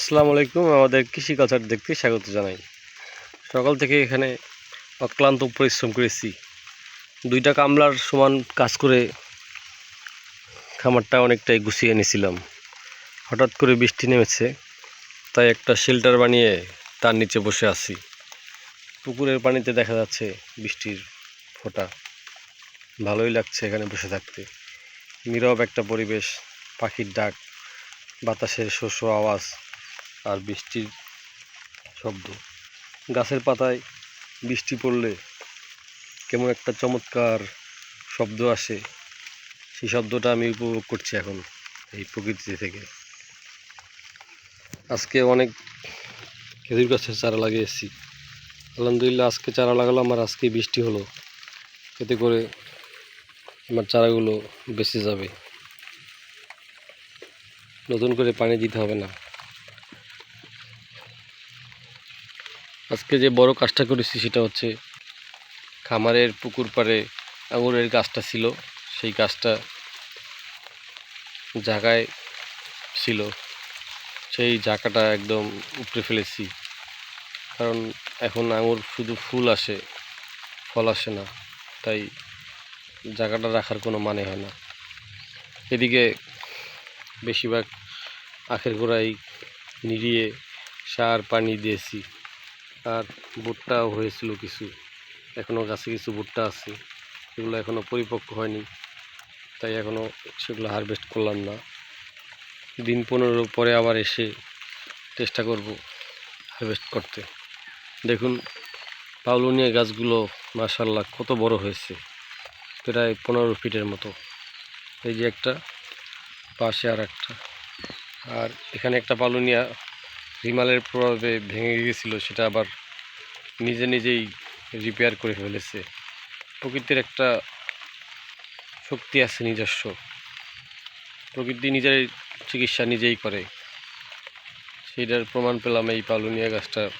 আসসালামু আলাইকুম, আমাদের কৃষি কালচার দেখতে স্বাগত জানাই। সকাল থেকে এখানে অক্লান্ত পরিশ্রম করেছি। দুইটা কামলার সমান কাজ করে খামারটা অনেকটাই গুছিয়ে এনেছিলাম। হঠাৎ করে বৃষ্টি নেমেছে, তাই একটা শেল্টার বানিয়ে তার নিচে বসে আছি। পুকুরের পানিতে দেখা যাচ্ছে বৃষ্টির ফোঁটা। ভালোই লাগছে এখানে বসে থাকতে। নীরব একটা পরিবেশ, পাখির ডাক, বাতাসের শস্য আওয়াজ। আর বৃষ্টির শব্দ। গাছের পাতায় বৃষ্টি পড়লে কেমন একটা চমৎকার শব্দ আসে। সেই শব্দটা আমি উপভোগ করছি এখন এই প্রকৃতি থেকে। আজকে অনেক খেজুর গাছের চারা লাগিয়েছি আলহামদুলিল্লাহ আজকে চারা লাগালাম আর আজকে বৃষ্টি হলো। এতে করে আমার চারাগুলো বেঁচে যাবে। নতুন করে পানি দিতে হবে না। আজকে যে বড় কাজটা করেছি সেটা হচ্ছে খামারের পুকুর পাড়ে আঙুরের গাছটা ছিল, সেই গাছটা জায়গায় ছিল। সেই জায়গাটা একদম উপড়ে ফেলেছি। কারণ এখন আঙুর শুধু ফুল আসে, ফল আসে না। তাই জায়গাটা রাখার কোনো মানে হয় না। এদিকে বেশিরভাগ আখের গোড়ায় নিড়িয়ে সার পানি দিয়েছি। আর ভুট্টাও হয়েছিল কিছু। এখনও গাছে কিছু ভুট্টা আছে। সেগুলো এখনও পরিপক্ক হয়নি। তাই এখনও সেগুলো হারভেস্ট করলাম না। দিন পনেরো পরে আবার এসে চেষ্টা করব হারভেস্ট করতে। দেখুন পাউলুনিয়া গাছগুলো মাশাল্লাহ কত বড় হয়েছে। প্রায় পনেরো ফিটের মতো। এই যে একটা, পাশে আর একটা আর এখানে একটা পালুনিয়া রিমালের প্রভাবে ভেঙে গিয়েছিল, সেটা আবার নিজে নিজেই রিপেয়ার করে ফেলেছে। প্রকৃতির একটা শক্তি আছে নিজস্ব। প্রকৃতি নিজের চিকিৎসা নিজেই করে। সেটার প্রমাণ পেলাম এই পালুনিয়া গাছটা।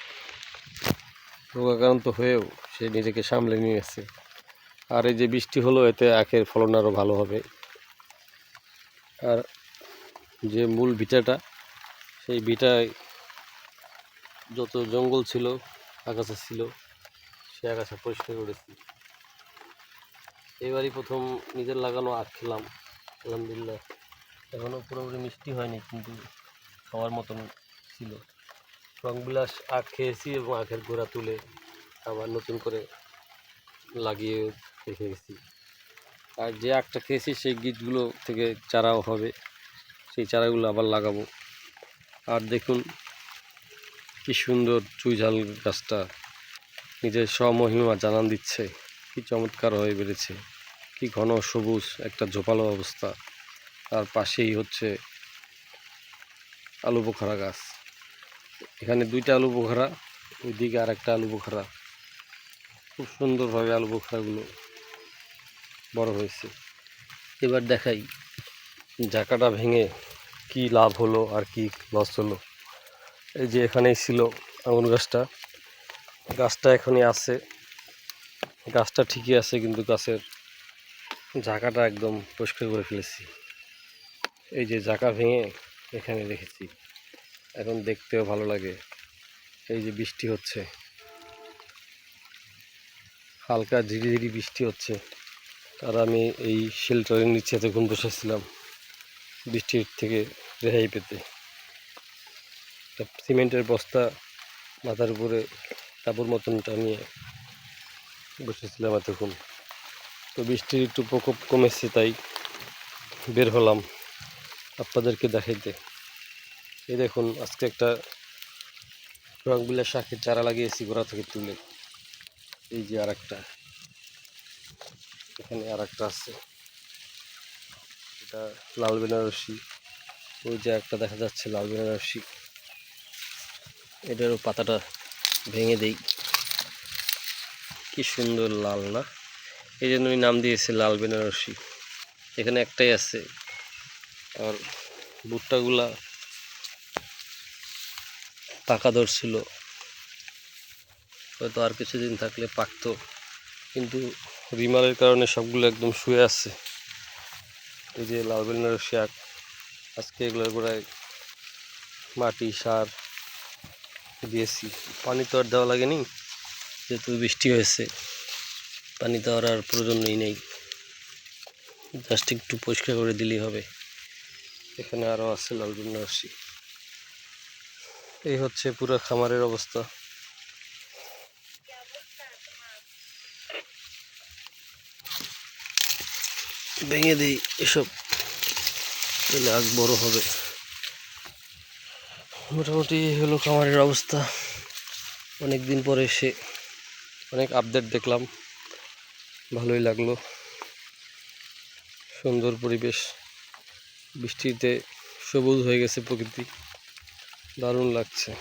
রোগাক্রান্ত হয়েও সে নিজেকে সামলে নিয়ে নিয়েছে। আর এই যে বৃষ্টি হলো, এতে আখের ফলন আরও ভালো হবে। আর যে মূল ভিটাটা, সেই ভিটায় যত জঙ্গল ছিল, আগাছা ছিল, সে আগাছা পরিষ্কার করেছি। এবারই প্রথম নিজের লাগানো আখ খেলাম, আলহামদুলিল্লাহ। এখনও পুরোপুরি মিষ্টি হয়নি, কিন্তু খাওয়ার মতন ছিল। রংবিলাস আখ খেয়েছি এবং আখের গোড়া তুলে আবার নতুন করে লাগিয়ে রেখে গেছি। আর যে আখটা খেয়েছি, সেই গীতগুলো থেকে চারাও হবে, সেই চারাগুলো আবার লাগাবো। আর দেখুন কি সুন্দর চুইঝাল গাছটা। নিজের স্বমহিমা জানান দিচ্ছে, কি চমৎকার হয়ে বেড়েছে, কি ঘন সবুজ একটা ঝোপালো অবস্থা। তার পাশেই হচ্ছে আলু বোখারা গাছ। এখানে দুইটা আলু বোখারা, ওইদিকে আর একটা আলু বোখারা। খুব সুন্দরভাবে আলু বোখারাগুলো বড় হয়েছে। এবার দেখাই জাকাটা ভেঙে কি লাভ হলো আর কি লস হলো। এই যে এখানেই ছিল আঙুর গাছটা। গাছটা এখনই আছে। গাছটা ঠিকই আছে, কিন্তু গাছের জাকাটা একদম পরিষ্কার করে ফেলেছি। এই যে জাকা ভেঙে এখানে রেখেছি। এখন দেখতেও ভালো লাগে। এই যে বৃষ্টি হচ্ছে। হালকা ধীরে ধীরে বৃষ্টি হচ্ছে। আর আমি এই শেল্টারের নিচে এতক্ষণ বসেছিলাম বৃষ্টির থেকে রেহাই পেতে। সিমেন্টের বস্তা মাথার উপরে কাপড় মতন টানিয়ে বসেছিলাম এতক্ষণ। তো বৃষ্টির একটু প্রকোপ কমেছে, তাই বের হলাম আপনাদেরকে দেখাইতে। এই দেখুন, আজকে একটা রংবিলা শাকের চারা লাগিয়েছি গোড়া থেকে তুলে। এই যে আর একটা এখানে আর একটা আছে। এটা লাল বেনারসি। ওই যে একটা দেখা যাচ্ছে লাল বেনারসি। এটারও পাতাটা ভেঙে দেই। কি সুন্দর লাল না? এই জন্য আমি নাম দিয়েছি লাল বেনারসি। এখানে একটাই আছে। আর ভুট্টাগুলা পাকা ধরছিল হয়তো আর কিছুদিন থাকলে পাকতো। কিন্তু রিমালের কারণে সবগুলো একদম শুয়ে আছে। এই যে লাল বেনারসি আজকে এগুলোর গোড়ায় মাটি, সার দিয়েছি। পানি তো আর দেওয়া লাগেনি, যেহেতু বৃষ্টি হয়েছে। পানি দেওয়ার আর প্রয়োজনই নেই। জাস্ট একটু পরিষ্কার করে দিলেই হবে। এখানে আরও আছে লাল বন্যাসী এই হচ্ছে পুরো খামারের অবস্থা। ভেঙে দিই এসব, তাহলে আজ বড় হবে। মোটামুটি হলো খামারের অবস্থা। অনেক দিন পরে এসে অনেক আপডেট দেখলাম। ভালোই লাগল। সুন্দর পরিবেশ। বৃষ্টিতে সবুজ হয়ে গেছে প্রকৃতি। দারুণ লাগছে।